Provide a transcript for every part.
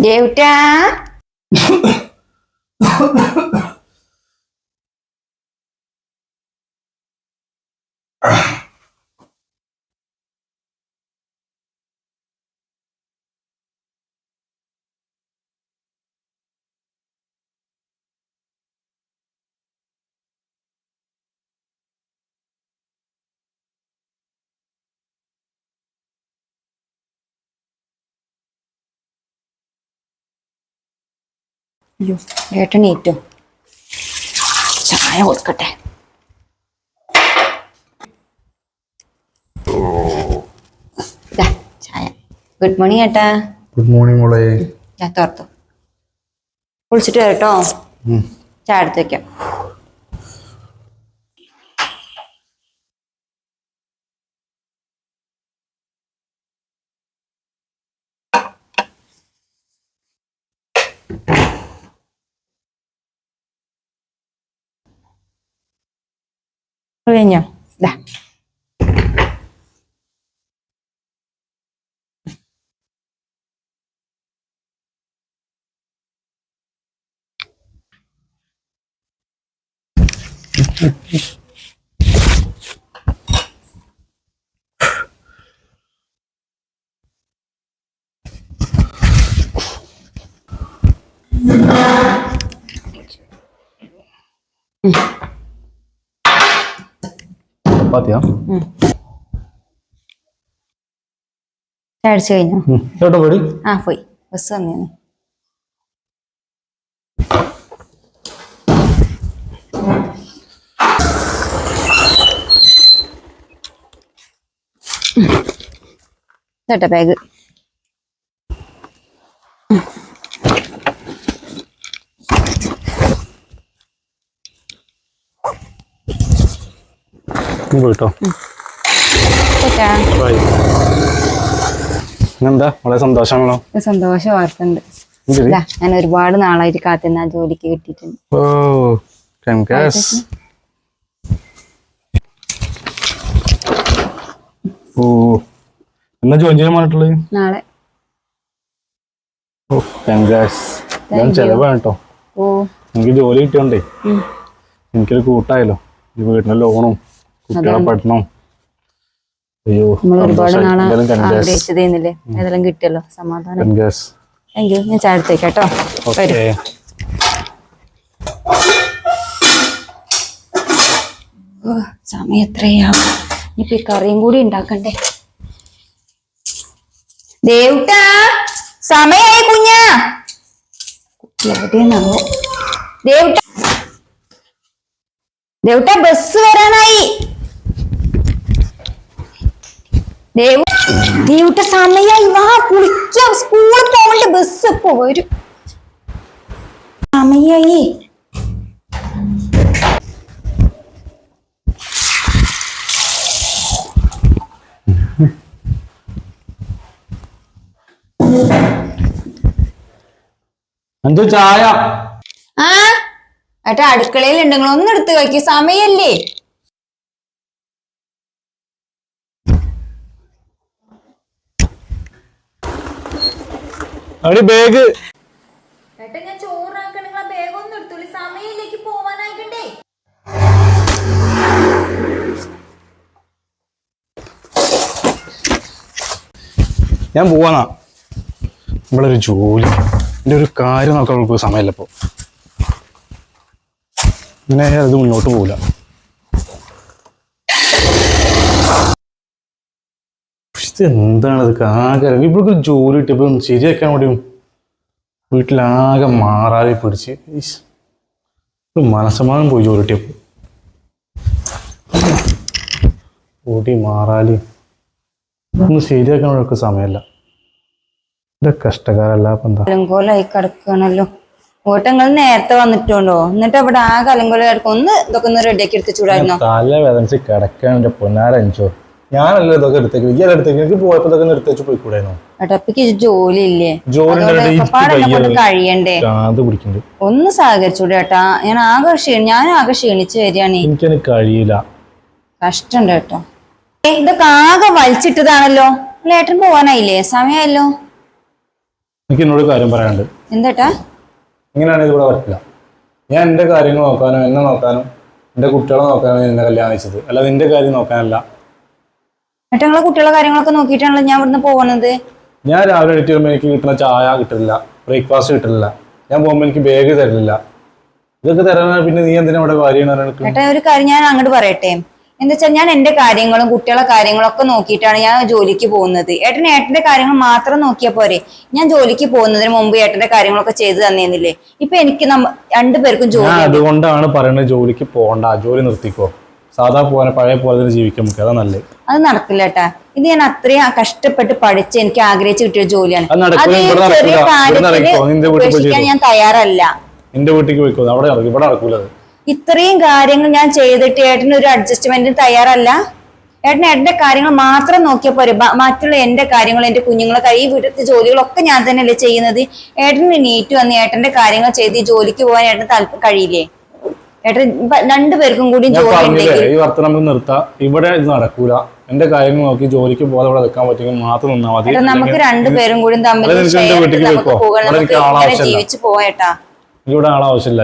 ദേവുട്ടാ അയ്യോ ഏട്ടൻ ഏറ്റു. ചായ കൊടുക്കട്ടെ. ചായ. ഗുഡ് മോർണിംഗ് ഏട്ടാ. ഗുഡ് മോർണിംഗ് മോളെ. ഞാൻ തോർത്തു കുളിച്ചിട്ട് കേട്ടോ. ചായ എടുത്ത് വെക്കാം. കഴിഞ്ഞോ ദാ ചപ്പാത്തിയാ? അടിച്ചു കഴിഞ്ഞോ? കേട്ടോ പേടി ആ പോയി. ബസ് വന്നു ചേട്ടാ ബാഗ് ചേട്ടാ എന്താ വളരെ സന്തോഷമാണോ സന്തോഷം സന്തോഷ വാർത്ത ഉണ്ട് എന്തിന്? ഇതാ, ഞാൻ ഒരുപാട് നാളായിട്ട് കാത്തുന്ന ജോലിക്ക് കിട്ടിയിട്ടുണ്ട്. ഓ ഓ. എന്നാ ജോയിൻ ചെയ്യാൻ പറഞ്ഞിട്ടുള്ളത് നാളെ. Oh congrats. ഞാൻ. ചെലവാണ് കേട്ടോ എനിക്ക് ജോലി കിട്ടിയോണ്ടേ. എനിക്കൊരു കൂട്ടായല്ലോ. വീടിന്റെ ലോണും കുട്ടികളെ അയ്യോ ആഗ്രഹിച്ചതേന്നില്ലേ? ഏതെല്ലാം കിട്ടിയല്ലോ? സമാധാനം. Thank you. ഞാൻ സമയം എത്രയാവും? ഇനിയിപ്പൊ ഈ കറിയും കൂടി ഉണ്ടാക്കണ്ടേ? ദേവുട്ടാ സമയായി കുഞ്ഞാ. ദേവുട്ട. ദേവുട്ട ബസ് വരാനായി. ദേവുട്ട സമയായി വാ കുളിക്കാം. സ്കൂളിൽ പോകണ്ട ബസ് ഇപ്പൊ വരും. സമയായി. അഞ്ചു ചായ? ആ ഏട്ടാ അടുക്കളയിൽ ഉണ്ടെങ്കിൽ ഒന്നെടുത്ത് കഴിക്കും. സമയല്ലേ? അവിടെ ബാഗ് ഞാൻ പോവാന്നാ. നമ്മളൊരു ജോലി. എന്റെ ഒരു കാര്യം നോക്കാൻ നമുക്ക് സമയമില്ല ഇപ്പോൾ ഇങ്ങനെ അത് മുന്നോട്ട് പോകില്ല ഇത് എന്താണ് ഇത് ആകെ ഒരു ജോലി കിട്ടിയപ്പോൾ ശരിയാക്കാൻ വേണ്ടിയും വീട്ടിലാകെ മാറാതെ പിടിച്ച്. ഒരു മനസ്സമാനം പോയി ജോലി കിട്ടിയപ്പോൾ ഓടി മാറാലി. ഒന്ന് ശരിയാക്കാൻ വേണ്ടി സമയമല്ല. ഇത് കഷ്ടകാലല്ല എന്താ? അലങ്കോലായി കിടക്കുകയാണല്ലോ. ഓട്ടങ്ങൾ നേരത്തെ വന്നിട്ടുണ്ടോ? എന്നിട്ട് അവിടെ ആകെ അലങ്കോല കിടക്കും. ഒന്ന് ഇതൊക്കെ ഒന്ന് റെഡിയാക്കി എടുത്ത് ചൂടായിരുന്നോ? തല വേദനിച്ച് കിടക്കാൻ പൊന്നാരഞ്ചോ. ഞാനല്ല ഇതൊക്കെ എടുത്തേക്ക് ഇയാൾ എടുത്തേക്ക് എനിക്ക് പോയപ്പോ ഇതൊക്കെ പോയിക്കൂടായിരുന്നോ ജോലി ഇല്ലേ ജോലി കഴിയണ്ടേ? അത് പിടിക്കണ്ട്. ഒന്ന് സഹകരിച്ചൂടെ ഏട്ടാ. ഞാൻ ആകെ ക്ഷീണി ഞാൻ ആകെ ക്ഷീണിച്ച് വരികയാണ്. എനിക്കത് കഴിയില്ല. കഷ്ടണ്ട് കേട്ടോ. ഏ, ഇതൊക്കെ ആകെ വലിച്ചിട്ടതാണല്ലോ. അല്ല ഏട്ടൻ പോവാനായില്ലേ? സമയമായല്ലോ എനിക്ക് എന്നോട് കാര്യം പറയാനുണ്ട്. എന്താട്ടാ? ഇങ്ങനെയാണെങ്കിൽ ഇവിടെ പറ്റില്ല ഞാൻ എന്റെ കാര്യങ്ങൾ നോക്കാനോ എന്നെ നോക്കാനോ എന്റെ കുട്ടികളെ നോക്കാനോ എന്നെ കല്യാണം കഴിച്ചത്. അല്ലാതെ നിന്റെ കാര്യം നോക്കാനല്ല. ഏട്ടാ നിങ്ങളെ കുട്ടികളെ കാര്യങ്ങളൊക്കെ നോക്കിയിട്ടാണല്ലോ ഞാൻ ഇവിടുന്ന് പോകുന്നത്? ഞാൻ രാവിലെ എണീറ്റ് വരുമ്പോൾ എനിക്ക് കിട്ടുന്ന ചായ കിട്ടില്ല ബ്രേക്ക്ഫാസ്റ്റ് കിട്ടില്ല. ഞാൻ പോകുമ്പോൾ എനിക്ക് ബാഗ് തരില്ല. ഇതൊക്കെ തരാൻ പിന്നെ നീ എന്തിനാ ഇവിടെ കാര്യമാണ് ഏട്ടാ ഒരു കാര്യം ഞാൻ അങ്ങോട്ട് പറയട്ടെ. എന്താ വെച്ചാൽ ഞാൻ എന്റെ കാര്യങ്ങളും കുട്ടികളെ കാര്യങ്ങളും ഒക്കെ നോക്കിയിട്ടാണ് ഞാൻ ജോലിക്ക് പോകുന്നത്. ഏട്ടൻ ഏട്ടന്റെ കാര്യങ്ങൾ മാത്രം നോക്കിയാൽ പോരെ. ഞാൻ ജോലിക്ക് പോകുന്നതിന് മുമ്പ് ഏട്ടന്റെ കാര്യങ്ങളൊക്കെ ചെയ്തു തന്നേന്നില്ലേ? ഇപ്പൊ എനിക്ക് രണ്ടുപേർക്കും ജോലി അതുകൊണ്ടാണ് പറയുന്നത് ജോലിക്ക് പോകണ്ട ജോലി നിർത്തിക്കോ. സാധാ പോലെ പഴയ പോലെ തന്നെ ജീവിക്കാൻ നമുക്ക്. അതാ നല്ലത്. അത് നടക്കില്ല ഏട്ടാ ഇത് ഞാൻ അത്രയും കഷ്ടപ്പെട്ട് പഠിച്ച് എനിക്ക് ആഗ്രഹിച്ച് കിട്ടിയ ജോലിയാണ്. അത് ചെറിയ. കാര്യത്തിന് ഉപേക്ഷിക്കാൻ ഞാൻ തയ്യാറല്ല. എന്റെ വീട്ടിലേക്ക് പോയിക്കോ. അവിടെ നടക്കും ഇവിടെ നടക്കൂല ഇത്രയും കാര്യങ്ങൾ ഞാൻ ചെയ്തിട്ട് ഏട്ടന് ഒരു അഡ്ജസ്റ്റ്മെന്റിന് തയ്യാറല്ല. ഏട്ടൻ ഏട്ടന്റെ കാര്യങ്ങൾ മാത്രം നോക്കിയാൽ പോരെ മറ്റുള്ള എന്റെ കാര്യങ്ങൾ എന്റെ കുഞ്ഞുങ്ങളെ കൈ വീട്ടിലത്തെ ജോലികളൊക്കെ ഞാൻ തന്നെയല്ലേ ചെയ്യുന്നത്? ഏട്ടന് നീറ്റ് വന്ന് ഏട്ടന്റെ കാര്യങ്ങൾ ചെയ്ത് ജോലിക്ക് പോകാൻ ഏട്ടന് താല്പര്യം കഴിയില്ലേ? ഏട്ടൻ ഇപ്പൊ രണ്ടുപേർക്കും കൂടി ഞാൻ ജോലി പറഞ്ഞില്ലേ ഉണ്ടെങ്കിൽ ഈ വർത്തനം നമുക്ക് നിർത്താം. ഇവിടെ ഇത് നടക്കൂല. എന്റെ കാര്യങ്ങൾ നോക്കി ജോലിക്ക് പോകാതെ ഇവിടെ നിൽക്കാൻ പറ്റുമെങ്കിൽ മാത്രം നിന്നാൽ മതി. നമുക്ക് രണ്ടുപേരും കൂടി തമ്മിൽ അല്ല, നിനക്ക് എന്റെ ഷെയർ വീട്ടിലേക്ക് നമുക്ക് പോയിക്കോ. പോകാൻ ഇവിടെ നമുക്ക് എനിക്ക് ആളെ ഇങ്ങനെ ആവശ്യമില്ല. ജീവിച്ചു പോയേട്ടാ എനിക്ക് ഇവിടെ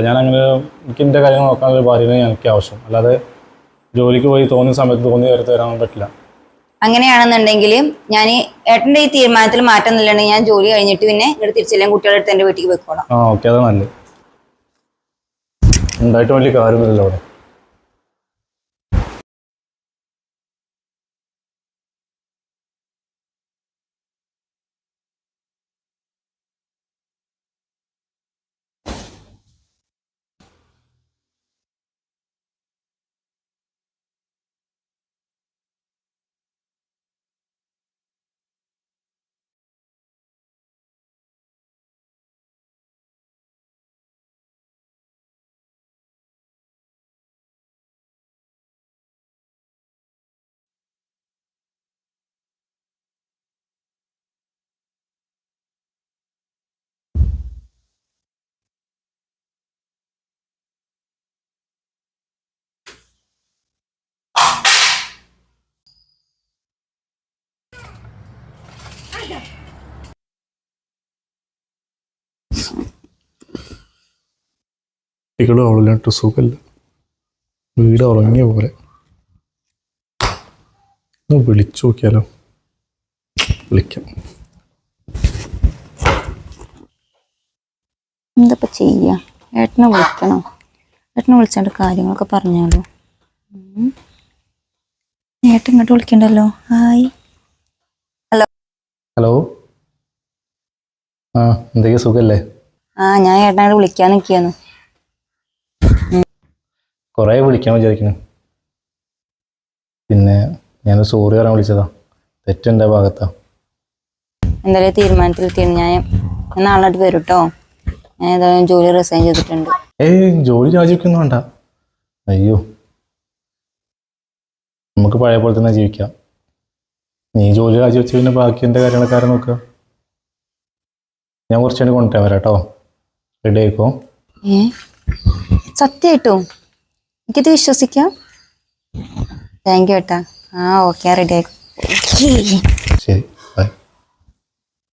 ഞാൻ അങ്ങനെ എനിക്ക് എന്റെ കാര്യങ്ങൾ നോക്കാൻ ഒരു ഭാര്യനെ എനിക്ക് ആവശ്യം. അല്ലാതെ ജോലിക്ക് പോയി തോന്നിയ സമയത്ത് തോന്നി നേരത്തെ വരാൻ പറ്റില്ല. അങ്ങനെയാണെന്നുണ്ടെങ്കിൽ ഞാൻ ഏട്ടന്റെ ഈ തീരുമാനത്തിൽ മാറ്റം ഞാൻ ജോലി കഴിഞ്ഞിട്ട് പിന്നെ ഇവിടെ തിരിച്ചെല്ലാം കുട്ടികളെടുത്ത് എന്റെ വീട്ടിലേക്ക് പോയിക്കോളാം. ആ ഓക്കെ. അത് നല്ലത്. ഉണ്ടായിട്ട് വലിയ കാര്യമൊന്നുമില്ല അവിടെ. കുട്ടികളും അവളില്ലാണ്ട് സുഖമില്ല. വീട് ഉറങ്ങിയ പോലെ. ഒന്ന് വിളിച്ചു നോക്കിയാലോ? വിളിക്കാം. എന്താ ചെയ്യാ? ഏട്ടനെ വിളിക്കണോ? ഏട്ടനെ വിളിച്ചാണ്ട് കാര്യങ്ങളൊക്കെ പറഞ്ഞാലോ. ഏട്ടൻ ഇങ്ങോട്ട് വിളിക്കണ്ടല്ലോ? ഹായ്. ഹലോ. ആ എന്തൊക്കെയാ സുഖല്ലേ? ആ ഞാൻ ഏട്ടനോട് വിളിക്കാൻ നിൽക്കുകയാണ് കുറേ വിളിക്കാൻ വിചാരിക്കുന്നു. പിന്നെ ഞാൻ സോറി പറയാൻ വിളിച്ചതാ. തെറ്റെന്റെ ഭാഗത്താ. എന്തായാലും തീരുമാനത്തിലെത്തിയാണ് ഞാൻ. ഞാൻ നാളെ വരും കേട്ടോ ഞാൻ ഏതായാലും ജോലി റിസൈൻ ചെയ്തിട്ടുണ്ട്. ഏയ് ജോലി രാജിവെക്കൊന്നും വേണ്ട. അയ്യോ. നമുക്ക് പഴയ പോലെ തന്നെ ജീവിക്കാം. നീ ജോലി രാജിവെച്ച് പിന്നെ ബാക്കി എന്റെ കാര്യങ്ങളൊക്കെ നോക്കുക ഞാൻ കുറച്ചുകൂടി കൊണ്ടുവരാൻ വരാം കേട്ടോ റെഡി ആയിക്കോ? സത്യായിട്ടോ? സത്യമായിട്ടോ എനിക്കിത് വിശ്വസിക്കാം. താങ്ക് യു ഏട്ടാ. ആ ഓക്കെ റെഡി ആയിക്കോ